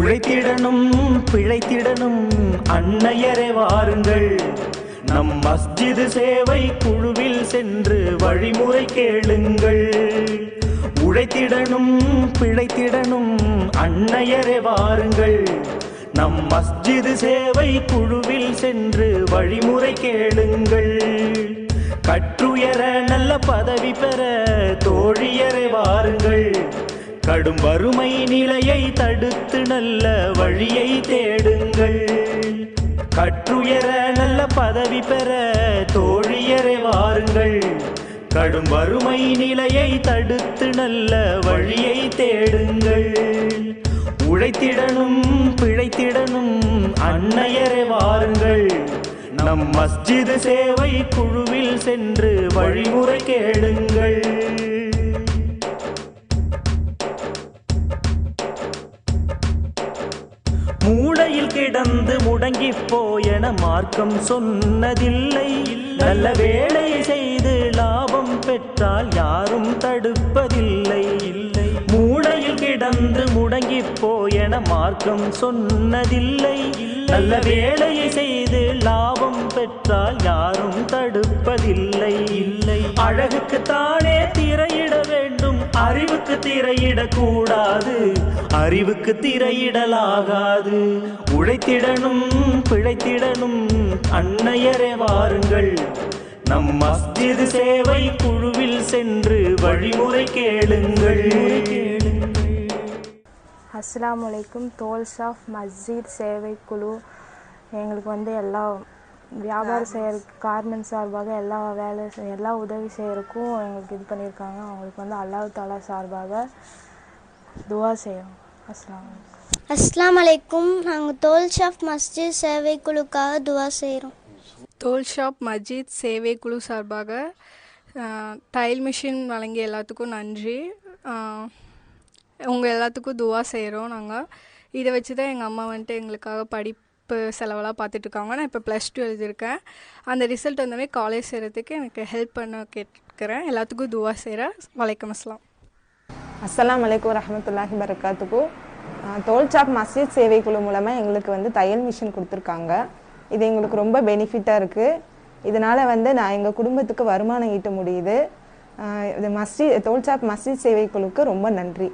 உழைத்திடனும் பிழைத்திடனும் அன்னையரே வாருங்கள். நம் மஸ்ஜிது சேவை குழுவில் சென்று வழிமுறை கேளுங்கள். உழைத்திடனும் பிழைத்திடனும் அன்னையரே வாருங்கள். நம் மஸ்ஜிது சேவை குழுவில் சென்று வழிமுறை கேளுங்கள். கற்றுயர நல்ல பதவி பெற தோழியரை வாருங்கள். கடும் வறுமை நிலையை தடுத்து நல்ல வழியை தேடுங்கள். கற்றுயர நல்ல பதவி பெற தோழியரை வாருங்கள். கடும் வறுமை நிலையை தடுத்து நல்ல வழியை தேடுங்கள். உழைத்திடனும் பிழைத்திடனும் அன்னையரை வாருங்கள். நம் மஸ்ஜிது சேவை குழுவில் சென்று வழிமுறை கேளுங்கள். கிடந்து முடங்கி போயென மார்க்கம் சொன்னதில்லை. நல்ல வேலை செய்து லாபம் பெற்றால் யாரும் தடுப்பதில்லை. இல்லை மூளையில் கிடந்து முடங்கி போயென மார்க்கம் சொன்னதில்லை. நல்ல வேலையை செய்து லாபம் பெற்றால் யாரும் தடுப்பதில்லை. இல்லை அழகுக்கு தானே திரையிட வேண்டும். அறிவுக்கு திரையிடக்கூடாது. அறிவுக்கு திரையிடலாகாது. உழைத்திடனும் பிழைத்திடனும் அன்னையரே வாருங்கள். நம் மஸ்ஜிது சேவை குழுவில் சென்று வழிமுறை கேளுங்கள். அஸ்லாம் அலைக்கும் தோல்ஸ் ஆஃப் மஸ்ஜித் சேவை குழு. எங்களுக்கு வந்து எல்லா வியாபாரம் செய்யறதுக்கு கார்மெண்ட் சார்பாக எல்லா வேலை செய்- எல்லா உதவி செய்யறதுக்கும் எங்களுக்கு இது பண்ணியிருக்காங்க. அவங்களுக்கு வந்து அல்லாஹ் தாலா சார்பாக துவா செய்யும் அஸ்ஸலாமு அலைக்கும். அஸ்லாம் அலைக்கும். நாங்கள் தோல் ஷாப் மஸ்ஜித் சேவை குழுக்காக துவா செய்கிறோம் தோல் ஷாப் மஜித் சேவை குழு சார்பாக டைல் மிஷின் வழங்கிய எல்லாத்துக்கும் நன்றி. உங்கள் எல்லாத்துக்கும் துவா செய்கிறோம் நாங்கள் இதை வச்சு தான் எங்கள் அம்மா வந்துட்டு எங்களுக்காக படிப்பு செலவெல்லாம் பார்த்துட்ருக்காங்க. நான் இப்போ ப்ளஸ் டூ எழுதியிருக்கேன். அந்த ரிசல்ட் வந்தமே காலேஜ் சேர்கிறதுக்கு எனக்கு ஹெல்ப் பண்ண கேட்குறேன். எல்லாத்துக்கும் துவா செய்கிறேன் வலைக்கம் அஸ்லாம். அஸ்லாம் வலைக்கம் ரஹமத்துல்லாஹி பரக்காத்துக்கு தோல்சாப் மசித் சேவை குழு மூலமாக எங்களுக்கு வந்து தையல் மிஷின் கொடுத்துருக்காங்க. இது எங்களுக்கு ரொம்ப பெனிஃபிட்டாக இருக்குது இதனால் வந்து நான் எங்கள் குடும்பத்துக்கு வருமானம் ஈட்ட முடியுது. இது மஸ்ஜித் தோல்சாப் மஸ்ஜித் சேவை குழுக்கு ரொம்ப நன்றி.